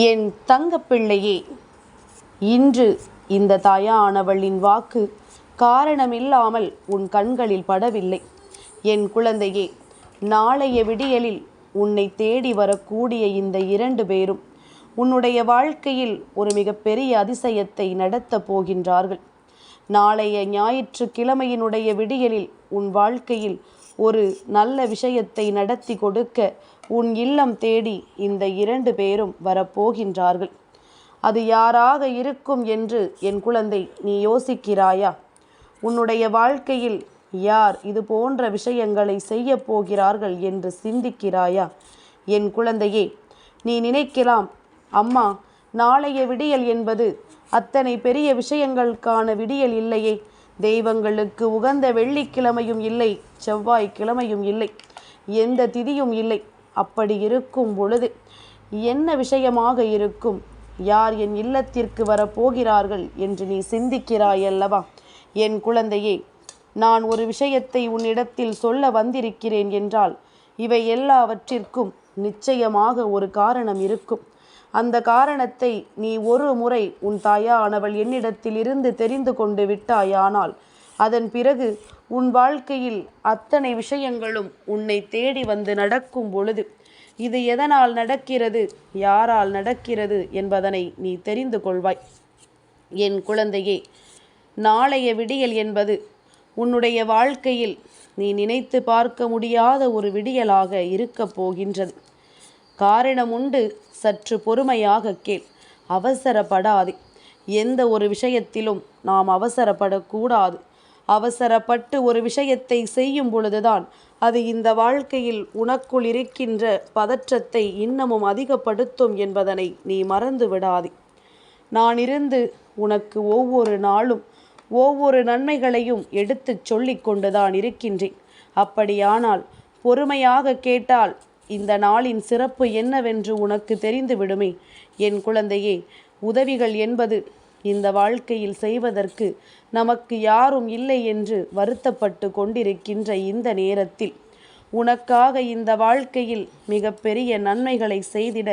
என் தங்கப்பிள்ளையே இன்று இந்த தாயானவளின் வாக்கு காரணமில்லாமல் உன் கண்களில் படவில்லை. என் குழந்தையே நாளைய விடியலில் உன்னை தேடி வரக்கூடிய இந்த இரண்டு பேரும் உன்னுடைய வாழ்க்கையில் ஒரு மிகப்பெரிய அதிசயத்தை நடத்தப் போகின்றார்கள். நாளைய ஞாயிற்றுக்கிழமையினுடைய விடியலில் உன் வாழ்க்கையில் ஒரு நல்ல விஷயத்தை நடத்தி கொடுக்க உன் இல்லம் தேடி இந்த இரண்டு பேரும் வரப்போகின்றார்கள். அது யாராக இருக்கும் என்று என் குழந்தை நீ யோசிக்கிறாயா? உன்னுடைய வாழ்க்கையில் யார் இது போன்ற விஷயங்களை செய்ய போகிறார்கள் என்று சிந்திக்கிறாயா? என் குழந்தையே நீ நினைக்கலாம் அம்மா நாளைய விடியல் என்பது அத்தனை பெரிய விஷயங்களுக்கான விடியல் இல்லையே. தெய்வங்களுக்கு உகந்த வெள்ளிக்கிழமையும் இல்லை செவ்வாய்க்கிழமையும் இல்லை எந்த திதியும் இல்லை. அப்படி இருக்கும் பொழுது என்ன விஷயமாக இருக்கும்? யார் என் இல்லத்திற்கு வரப்போகிறார்கள் என்று நீ சிந்திக்கிறாய் அல்லவா என் குழந்தையே நான் ஒரு விஷயத்தை உன்னிடத்தில் சொல்ல வந்திருக்கிறேன் என்றால் இவை எல்லாவற்றிற்கும் நிச்சயமாக ஒரு காரணம் இருக்கும். அந்த காரணத்தை நீ ஒரு முறை உன் தாயானவள் என்னிடத்தில் இருந்து தெரிந்து கொண்டு விட்டாயானால் அதன் பிறகு உன் வாழ்க்கையில் அத்தனை விஷயங்களும் உன்னை தேடி வந்து நடக்கும் பொழுது இது எதனால் நடக்கிறது யாரால் நடக்கிறது என்பதனை நீ தெரிந்து கொள்வாய். என் குழந்தையே நாளைய விடியல் என்பது உன்னுடைய வாழ்க்கையில் நீ நினைத்து பார்க்க முடியாத ஒரு விடியலாக இருக்கப் போகின்றது. காரணம் உண்டு சற்று பொறுமையாக கேள் அவசரப்படாதே. எந்த ஒரு விஷயத்திலும் நாம் அவசரப்படக்கூடாது. அவசரப்பட்டு ஒரு விஷயத்தை செய்யும் பொழுதுதான் அது இந்த வாழ்க்கையில் உனக்குள் இருக்கின்ற பதற்றத்தை இன்னமும் அதிகப்படுத்தும் என்பதனை நீ மறந்து விடாதே. நான் இருந்து உனக்கு ஒவ்வொரு நாளும் ஒவ்வொரு நன்மைகளையும் எடுத்துச் சொல்லி கொண்டுதான் இருக்கின்றேன். அப்படியானால் பொறுமையாக கேட்டால் இந்த நாளின் சிறப்பு என்னவென்று உனக்கு தெரிந்து விடுமே என் குழந்தையே உதவிகள் என்பது இந்த வாழ்க்கையில் செய்வதற்கு நமக்கு யாரும் இல்லை என்று வருத்தப்பட்டு கொண்டிருக்கின்ற இந்த நேரத்தில் உனக்காக இந்த வாழ்க்கையில் மிகப்பெரிய நன்மைகளை செய்திட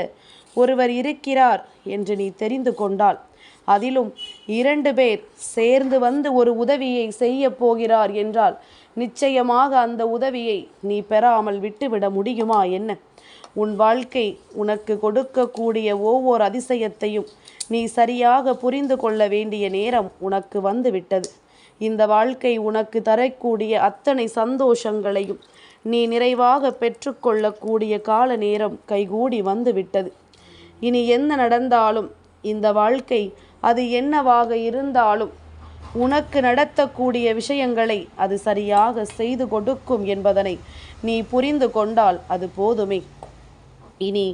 ஒருவர் இருக்கிறார் என்று நீ தெரிந்து கொண்டால் அதிலும் இரண்டு பேர் சேர்ந்து வந்து ஒரு உதவியை செய்ய போகிறார் என்றால் நிச்சயமாக அந்த உதவியை நீ பெறாமல் விட்டுவிட முடியுமா என்ன? உன் வாழ்க்கை உனக்கு கொடுக்கக்கூடிய ஒவ்வொரு அதிசயத்தையும் நீ சரியாக புரிந்து கொள்ள வேண்டிய நேரம் உனக்கு வந்துவிட்டது. இந்த வாழ்க்கை உனக்கு தரக்கூடிய அத்தனை சந்தோஷங்களையும் நீ நிறைவாக பெற்றுக்கொள்ளக்கூடிய கால நேரம் கைகூடி வந்துவிட்டது. இனி என்ன நடந்தாலும் இந்த வாழ்க்கை அது என்னவாக இருந்தாலும் உனக்கு நடத்தக்கூடிய விஷயங்களை அது சரியாக செய்து கொடுக்கும் என்பதனை நீ புரிந்து கொண்டால் அது போதுமே. இனி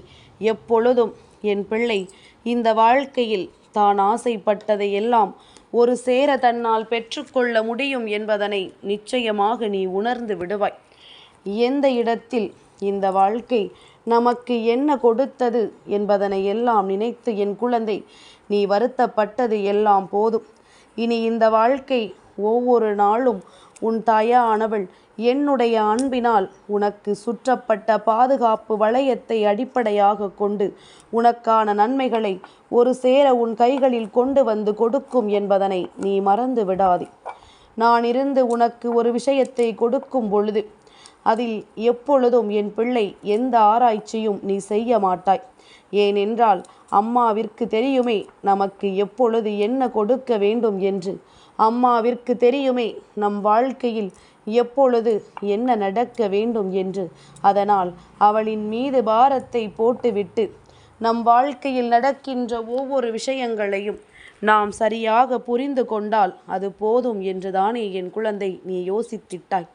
எப்பொழுதும் என் பிள்ளை இந்த வாழ்க்கையில் தான் ஆசைப்பட்டதை எல்லாம் ஒரு சேர தன்னால் பெற்றுக்கொள்ள முடியும் என்பதனை நிச்சயமாக நீ உணர்ந்து விடுவாய். எந்த இடத்தில் இந்த வாழ்க்கை நமக்கு என்ன கொடுத்தது என்பதனை எல்லாம் நினைத்து என் குழந்தை நீ வருத்தப்பட்டது எல்லாம் போதும். இனி இந்த வாழ்க்கை ஒவ்வொரு நாளும் உன் தாயானவள் என்னுடைய அன்பினால் உனக்கு சுற்றப்பட்ட பாதுகாப்பு வளையத்தை அடிப்படையாக கொண்டு உனக்கான நன்மைகளை ஒரு சேர உன் கைகளில் கொண்டு வந்து கொடுக்கும் என்பதனை நீ மறந்து விடாதே. நான் இருந்து உனக்கு ஒரு விஷயத்தை கொடுக்கும் பொழுது அதில் எப்பொழுதும் என் பிள்ளை எந்த ஆராய்ச்சியும் நீ செய்ய மாட்டாய். ஏனென்றால் அம்மாவிற்கு தெரியுமே நமக்கு எப்பொழுது என்ன கொடுக்க வேண்டும் என்று. அம்மாவிற்கு தெரியுமே நம் வாழ்க்கையில் எப்பொழுது என்ன நடக்க வேண்டும் என்று? அதனால் அவளின் மீது பாரத்தை போட்டுவிட்டு நம் வாழ்க்கையில் நடக்கின்ற ஒவ்வொரு விஷயங்களையும் நாம் சரியாக புரிந்து கொண்டால் அது போதும் என்றுதானே என் குழந்தை நீ யோசித்திட்டாய்.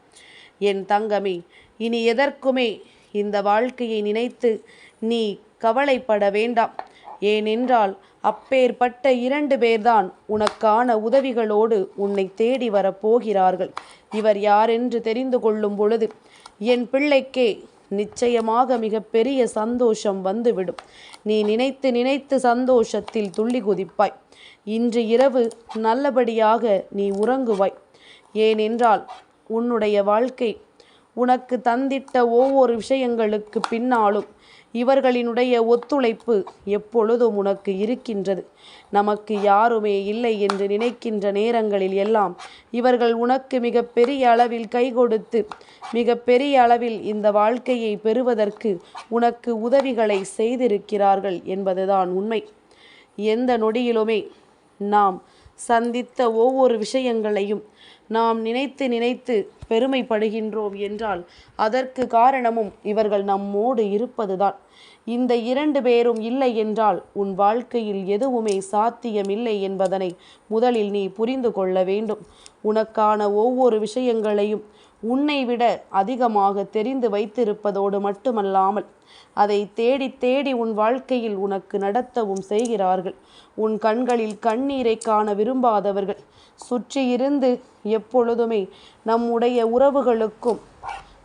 என் தங்கமே இனி எதற்குமே இந்த வாழ்க்கையை நினைத்து நீ கவலைப்பட வேண்டாம். ஏனென்றால் அப்பேற்பட்ட இரண்டு பேர்தான் உனக்கான உதவிகளோடு உன்னை தேடி வரப்போகிறார்கள். இவர் யாரென்று தெரிந்து கொள்ளும் பொழுது என் பிள்ளைக்கே நிச்சயமாக மிகப்பெரிய சந்தோஷம் வந்துவிடும். நீ நினைத்து நினைத்து சந்தோஷத்தில் துள்ளி குதிப்பாய். இன்று இரவு நல்லபடியாக நீ உறங்குவாய். ஏனென்றால் உன்னுடைய வாழ்க்கை உனக்கு தந்திட்ட ஒவ்வொரு விஷயங்களுக்கு பின்னாலும் இவர்களினுடைய ஒத்துழைப்பு எப்பொழுதும் உனக்கு இருக்கின்றது. நமக்கு யாருமே இல்லை என்று நினைக்கின்ற நேரங்களில் எல்லாம் இவர்கள் உனக்கு மிக பெரிய அளவில் கை கொடுத்து மிக பெரிய அளவில் இந்த வாழ்க்கையை பெறுவதற்கு உனக்கு உதவிகளை செய்திருக்கிறார்கள் என்பதுதான் உண்மை. எந்த நொடியிலுமே நாம் சந்தித்த ஒவ்வொரு விஷயங்களையும் நாம் நினைத்து நினைத்து பெருமைப்படுகின்றோம் என்றால் அதற்கு காரணமும் இவர்கள் நம்மோடு இருப்பதுதான். இந்த இரண்டு பேரும் இல்லை என்றால் உன் வாழ்க்கையில் எதுவுமே சாத்தியமில்லை என்பதனை முதலில் நீ புரிந்து கொள்ள வேண்டும். உனக்கான ஒவ்வொரு விஷயங்களையும் உன்னை விட அதிகமாக தெரிந்து வைத்திருப்பதோடு மட்டுமல்லாமல் அதை தேடி தேடி உன் வாழ்க்கையில் உனக்கு நடத்தவும் செய்கிறார்கள். உன் கண்களில் கண்ணீரை காண விரும்பாதவர்கள் சுற்றி இருந்து எப்பொழுதுமே நம்முடைய உறவுகளுக்கும்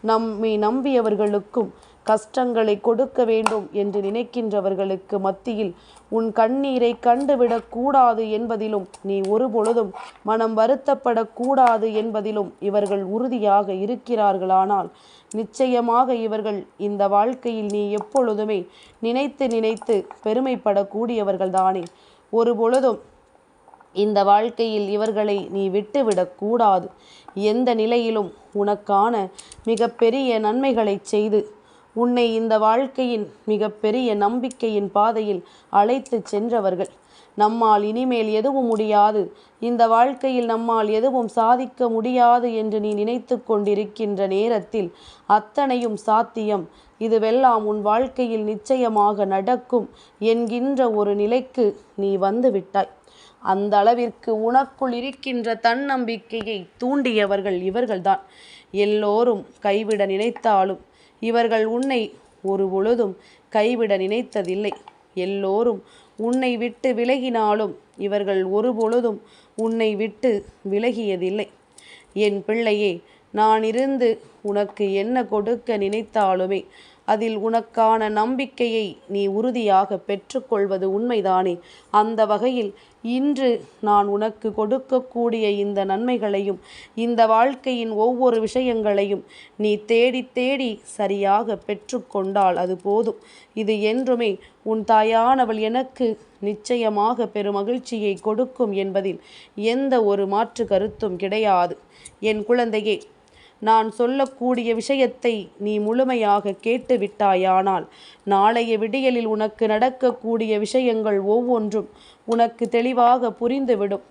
நம்மை நம்பியவர்களுக்கும் கஷ்டங்களை கொடுக்க வேண்டும் என்று நினைக்கின்றவர்களுக்கு மத்தியில் உன் கண்ணீரை கண்டுவிடக்கூடாது என்பதிலும் நீ ஒருபொழுதும் மனம் வருத்தப்படக்கூடாது என்பதிலும் இவர்கள் உறுதியாக இருக்கிறார்களானால் நிச்சயமாக இவர்கள் இந்த வாழ்க்கையில் நீ எப்பொழுதுமே நினைத்து நினைத்து பெருமைப்படக்கூடியவர்கள்தானே ஒரு பொழுதும் இந்த வாழ்க்கையில் இவர்களை நீ விட்டுவிடக்கூடாது எந்த நிலையிலும் உனக்கான மிகப்பெரிய நன்மைகளை செய்து உன்னை இந்த வாழ்க்கையின் மிகப்பெரிய நம்பிக்கையின் பாதையில் அழைத்து சென்றவர்கள். நம்மால் இனிமேல் எதுவும் முடியாது. இந்த வாழ்க்கையில் நம்மால் எதுவும் சாதிக்க முடியாது என்று நீ நினைத்து கொண்டிருக்கின்ற நேரத்தில் அத்தனையும் சாத்தியம். இதுவெல்லாம் உன் வாழ்க்கையில் நிச்சயமாக நடக்கும் என்கின்ற ஒரு நிலைக்கு நீ வந்துவிட்டாய். அந்த அளவிற்கு உனக்குள் இருக்கின்ற தன்னம்பிக்கையை தூண்டியவர்கள் இவர்கள்தான். எல்லோரும் கைவிட நினைத்தாலும் இவர்கள் உன்னை ஒரு பொழுதும் கைவிட நினைத்ததில்லை. எல்லோரும் உன்னை விட்டு விலகினாலும் இவர்கள் ஒரு பொழுதும் உன்னை விட்டு விலகியதில்லை. என் பிள்ளையே நான் இருந்து உனக்கு என்ன கொடுக்க நினைத்தாலுமே அதில் உனக்கான நம்பிக்கையை நீ உறுதியாக பெற்றுக்கொள்வது உண்மைதானே? அந்த வகையில் இன்று நான் உனக்கு கொடுக்கக்கூடிய இந்த நன்மைகளையும் இந்த வாழ்க்கையின் ஒவ்வொரு விஷயங்களையும் நீ தேடி தேடி சரியாக பெற்றுக்கொண்டால் அது போதும். இது என்றுமே உன் தாயானவள் எனக்கு நிச்சயமாக பெருமகிழ்ச்சியை கொடுக்கும் என்பதில் எந்த ஒரு மாற்று கருத்தும் கிடையாது. என் குழந்தையே நான் சொல்லக்கூடிய விஷயத்தை நீ முழுமையாக கேட்டுவிட்டாயானால் நாளைய விடியலில் உனக்கு நடக்கக்கூடிய விஷயங்கள் ஒவ்வொன்றும் உனக்கு தெளிவாக புரிந்துவிடும்.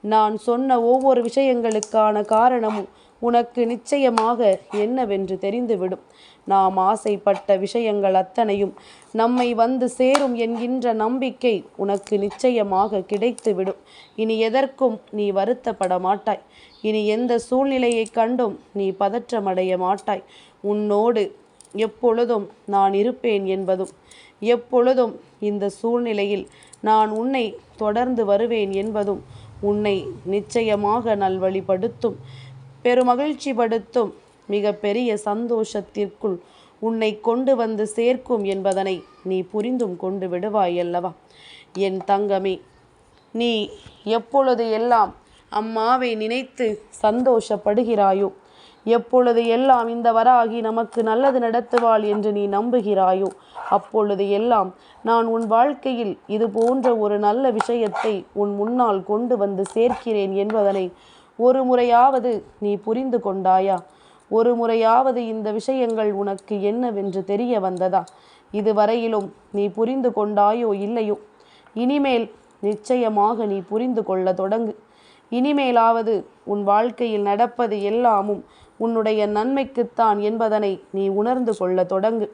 நான் சொன்ன ஒவ்வொரு விஷயங்களுக்கான காரணமும் உனக்கு நிச்சயமாக என்னவென்று தெரிந்துவிடும். நாம் ஆசைப்பட்ட விஷயங்கள் அத்தனையும் நம்மை வந்து சேரும் என்கின்ற நம்பிக்கை உனக்கு நிச்சயமாக கிடைத்துவிடும். இனி எதற்கும் நீ வருத்தப்பட மாட்டாய். இனி எந்த சூழ்நிலையை கண்டும் நீ பதற்றமடைய மாட்டாய். உன்னோடு எப்பொழுதும் நான் இருப்பேன் என்பதும் எப்பொழுதும் இந்த சூழ்நிலையில் நான் உன்னை தொடர்ந்து வருவேன் என்பதும் உன்னை நிச்சயமாக நல்வழிப்படுத்தும். பெருமகிழ்ச்சிப்படுத்தும். மிக பெரிய சந்தோஷத்திற்குள் உன்னை கொண்டு வந்து சேர்க்கும் என்பதனை நீ புரிந்தும் கொண்டு விடுவாய் அல்லவா? என் தங்கமே நீ எப்பொழுது எல்லாம் அம்மாவை நினைத்து சந்தோஷப்படுகிறாயோ எப்பொழுது எல்லாம் இந்த வராகி நமக்கு நல்லது நடத்துவாள் என்று நீ நம்புகிறாயோ அப்பொழுது எல்லாம் நான் உன் வாழ்க்கையில் இது போன்ற ஒரு நல்ல விஷயத்தை உன் முன்னால் கொண்டு வந்து சேர்க்கிறேன் என்பதனை ஒரு முறையாவது நீ புரிந்து கொண்டாயா? ஒரு முறையாவது இந்த விஷயங்கள் உனக்கு என்னவென்று தெரிய வந்ததா? இதுவரையிலும் நீ புரிந்து கொண்டாயோ இல்லையோ? இனிமேல் நிச்சயமாக நீ புரிந்து கொள்ள தொடங்கு. இனிமேலாவது உன் வாழ்க்கையில் நடப்பது எல்லாமும் உன்னுடைய நன்மைக்குத்தான் என்பதனை நீ உணர்ந்து கொள்ள தொடங்கு.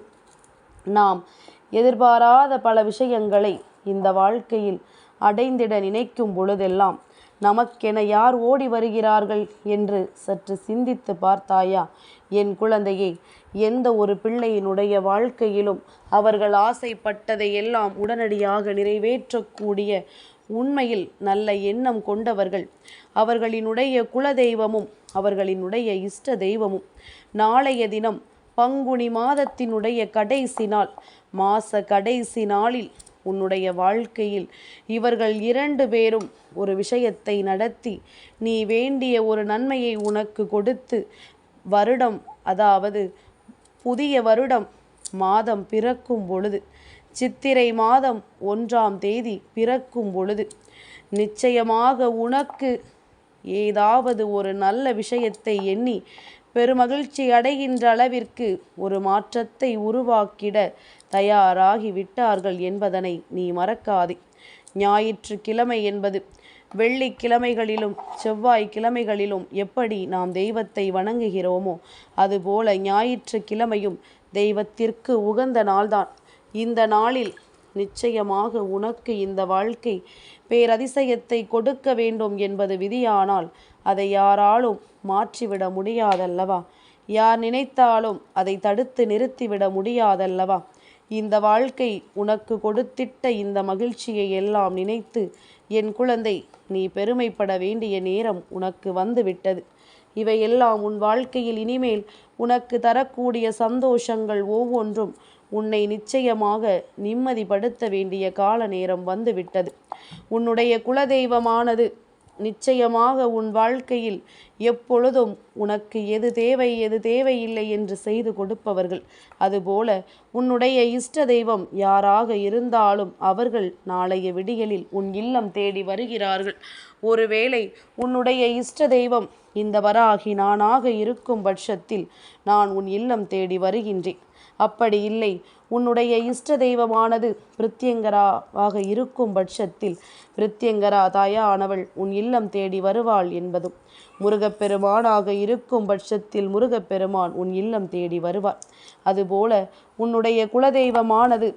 நாம் எதிர்பாராத பல விஷயங்களை இந்த வாழ்க்கையில் அடைந்திட நினைக்கும் பொழுதெல்லாம் நமக்கென யார் ஓடி வருகிறார்கள் என்று சற்று சிந்தித்து பார்த்தாயா? என் குழந்தையே எந்த ஒரு பிள்ளையினுடைய வாழ்க்கையிலும் அவர்கள் ஆசைப்பட்டதை எல்லாம் உடனடியாக நிறைவேற்றக்கூடிய உண்மையில் நல்ல எண்ணம் கொண்டவர்கள். அவர்களினுடைய குலதெய்வமும் அவர்களினுடைய இஷ்ட தெய்வமும். நாளைய தினம் பங்குனி மாதத்தினுடைய கடைசி நாள். மாச கடைசி நாளில் உன்னுடைய வாழ்க்கையில் இவர்கள் இரண்டு பேரும் ஒரு விஷயத்தை நடத்தி நீ வேண்டிய ஒரு நன்மையை உனக்கு கொடுத்து வருடம் அதாவது புதிய வருடம் மாதம் பிறக்கும் பொழுது சித்திரை மாதம் ஒன்றாம் தேதி பிறக்கும் பொழுது நிச்சயமாக உனக்கு ஏதாவது ஒரு நல்ல விஷயத்தை எண்ணி பெருமகிழ்ச்சி அடைகின்ற அளவிற்கு ஒரு மாற்றத்தை உருவாக்கிட தயாராகி விட்டார்கள் என்பதனை நீ மறக்காதே. ஞாயிற்றுக்கிழமை என்பது வெள்ளிக்கிழமைகளிலும் செவ்வாய் கிழமைகளிலும் எப்படி நாம் தெய்வத்தை வணங்குகிறோமோ அதுபோல ஞாயிற்றுக்கிழமையும் தெய்வத்திற்கு உகந்த நாள்தான். இந்த நாளில் நிச்சயமாக உனக்கு இந்த வாழ்க்கை பேரதிசயத்தை கொடுக்க வேண்டும் என்பது விதியானால் அதை யாராலும் மாற்றிவிட முடியாதல்லவா? யார் நினைத்தாலும் அதை தடுத்து நிறுத்திவிட முடியாதல்லவா? இந்த வாழ்க்கை உனக்கு கொடுத்திட்ட இந்த மகிழ்ச்சியை எல்லாம் நினைத்து என் குழந்தை நீ பெருமைப்பட வேண்டிய நேரம் உனக்கு வந்துவிட்டது. இவையெல்லாம் உன் வாழ்க்கையில் இனிமேல் உனக்கு தரக்கூடிய சந்தோஷங்கள் ஒவ்வொன்றும் உன்னை நிச்சயமாக நிம்மதிப்படுத்த வேண்டிய கால நேரம் வந்துவிட்டது. உன்னுடைய குலதெய்வமானது நிச்சயமாக உன் வாழ்க்கையில் எப்பொழுதும் உனக்கு எது தேவை எது தேவையில்லை என்று செய்து கொடுப்பவர்கள். அதுபோல உன்னுடைய இஷ்ட தெய்வம் யாராக இருந்தாலும் அவர்கள் நாளைய விடியலில் உன் இல்லம் தேடி வருகிறார்கள். ஒருவேளை உன்னுடைய இஷ்ட தெய்வம் இந்த வராகி நானாக இருக்கும் பட்சத்தில் நான் உன் இல்லம் தேடி வருகின்றேன். அப்படி இல்லை. உன்னுடைய இஷ்ட தெய்வமானது பிரித்யங்கராவாக இருக்கும் பட்சத்தில். பிரித்யங்கரா தாயானவள் உன் இல்லம் தேடி வருவாள் என்பதும். முருகப்பெருமானாக இருக்கும் பட்சத்தில் முருகப்பெருமான் உன் இல்லம் தேடி வருவார். அதுபோல உன்னுடைய குலதெய்வமானது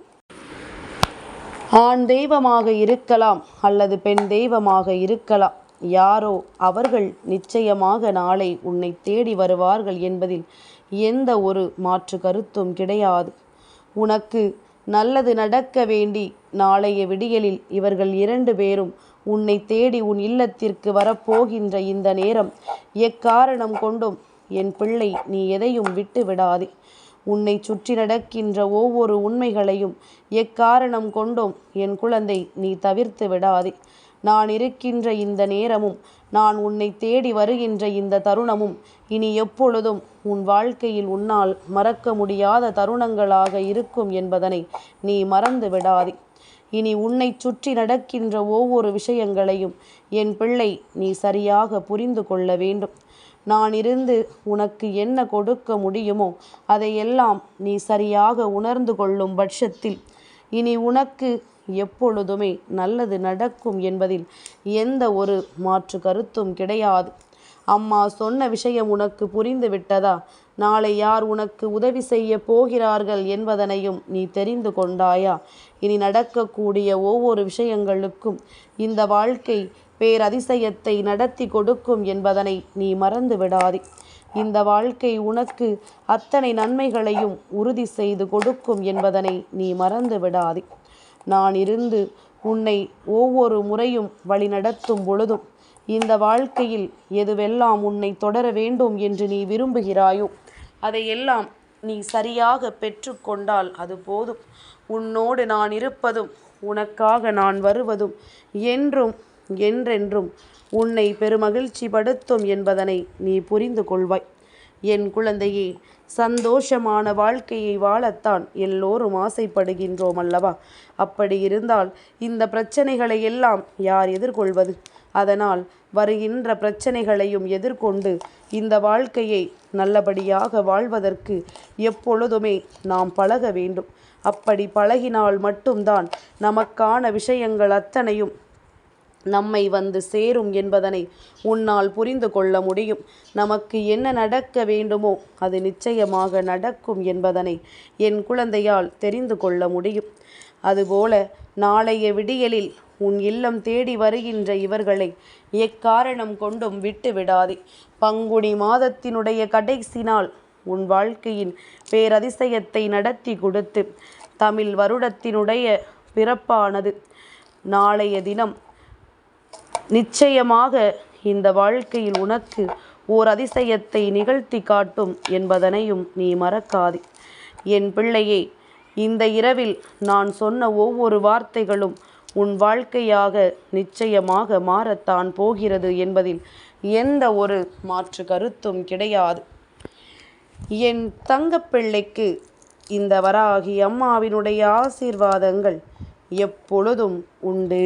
ஆண் தெய்வமாக இருக்கலாம் அல்லது பெண் தெய்வமாக இருக்கலாம். யாரோ அவர்கள் நிச்சயமாக நாளை உன்னை தேடி வருவார்கள் என்பதில் எந்த ஒரு மாற்று கருத்தும் கிடையாது. உனக்கு நல்லது நடக்க வேண்டி நாளைய விடியலில் இவர்கள் இரண்டு பேரும் உன்னை தேடி உன் இல்லத்திற்கு வரப்போகின்ற இந்த நேரம் எக்காரணம் கொண்டும் என் பிள்ளை நீ எதையும் விட்டு விடாதே. உன்னை சுற்றி நடக்கின்ற ஒவ்வொரு உண்மைகளையும் எக்காரணம் கொண்டும் என் குழந்தை நீ தவிர்த்து விடாதே. நான் இருக்கின்ற இந்த நேரமும் நான் உன்னை தேடி வருகின்ற இந்த தருணமும் இனி எப்பொழுதும் உன் வாழ்க்கையில் உன்னால் மறக்க முடியாத தருணங்களாக இருக்கும் என்பதனை நீ மறந்து விடாதே. இனி உன்னை சுற்றி நடக்கின்ற ஒவ்வொரு விஷயங்களையும் என் பிள்ளை நீ சரியாக புரிந்து கொள்ள வேண்டும். நான் இருந்து உனக்கு என்ன கொடுக்க முடியுமோ அதையெல்லாம் நீ சரியாக உணர்ந்து கொள்ளும் பட்சத்தில் இனி உனக்கு எப்பொழுதுமே நல்லது நடக்கும் என்பதில் எந்த ஒரு மாற்று கருத்தும் கிடையாது. அம்மா சொன்ன விஷயம் உனக்கு புரிந்து விட்டதா? நாளை யார் உனக்கு உதவி செய்ய போகிறார்கள் என்பதனையும் நீ தெரிந்து கொண்டாயா? இனி நடக்கக்கூடிய ஒவ்வொரு விஷயங்களுக்கும் இந்த வாழ்க்கை பேரதிசயத்தை நடத்தி கொடுக்கும் என்பதனை நீ மறந்து விடாதே. இந்த வாழ்க்கை உனக்கு அத்தனை நன்மைகளையும் உறுதி செய்து கொடுக்கும் என்பதனை நீ மறந்து விடாதே. நான் இருந்து உன்னை ஒவ்வொரு முறையும் வழிநடத்தும் பொழுதும் இந்த வாழ்க்கையில் எதுவெல்லாம் உன்னை தொடர வேண்டும் என்று நீ விரும்புகிறாயோ அதையெல்லாம் நீ சரியாக பெற்றுக்கொண்டால் அது போதும். உன்னோடு நான் இருப்பதும் உனக்காக நான் வருவதும் என்றும் என்றென்றும் உன்னை பெருமகிழ்ச்சி படுத்தும் என்பதனை நீ புரிந்து கொள்வாய். என் குழந்தையே சந்தோஷமான வாழ்க்கையை வாழத்தான் எல்லோரும் ஆசைப்படுகின்றோம் அல்லவா அப்படி இருந்தால் இந்த பிரச்சனைகளை எல்லாம் யார் எதிர்கொள்வது? அதனால் வருகின்ற பிரச்சனைகளையும் எதிர்கொண்டு இந்த வாழ்க்கையை நல்லபடியாக வாழ்வதற்கு எப்பொழுதுமே நாம் பழக வேண்டும். அப்படி பழகினால் மட்டும்தான் நமக்கான விஷயங்கள் அத்தனையும் நம்மை வந்து சேரும் என்பதனை உன்னால் புரிந்து கொள்ள முடியும். நமக்கு என்ன நடக்க வேண்டுமோ அது நிச்சயமாக நடக்கும் என்பதனை என் குழந்தையால் தெரிந்து கொள்ள முடியும். அதுபோல நாளைய விடியலில் உன் இல்லம் தேடி வருகின்ற இவர்களை எக்காரணம் கொண்டும் விட்டு விடாதே. பங்குனி மாதத்தினுடைய கடைசி நாள் உன் வாழ்க்கையின் பேரதிசயத்தை நடத்தி கொடுத்து தமிழ் வருடத்தினுடைய பிறப்பானது. நாளைய தினம் நிச்சயமாக இந்த வாழ்க்கையில் உனக்கு ஓர் அதிசயத்தை நிகழ்த்தி காட்டும் என்பதனையும் நீ மறக்காதே. என் பிள்ளையே இந்த இரவில் நான் சொன்ன ஒவ்வொரு வார்த்தைகளும் உன் வாழ்க்கையாக நிச்சயமாக மாறத்தான் போகிறது என்பதில் எந்த ஒரு மாற்று கருத்தும் கிடையாது. என் தங்கப்பிள்ளைக்கு இந்த வராகி அம்மாவினுடைய ஆசீர்வாதங்கள் எப்பொழுதும் உண்டு.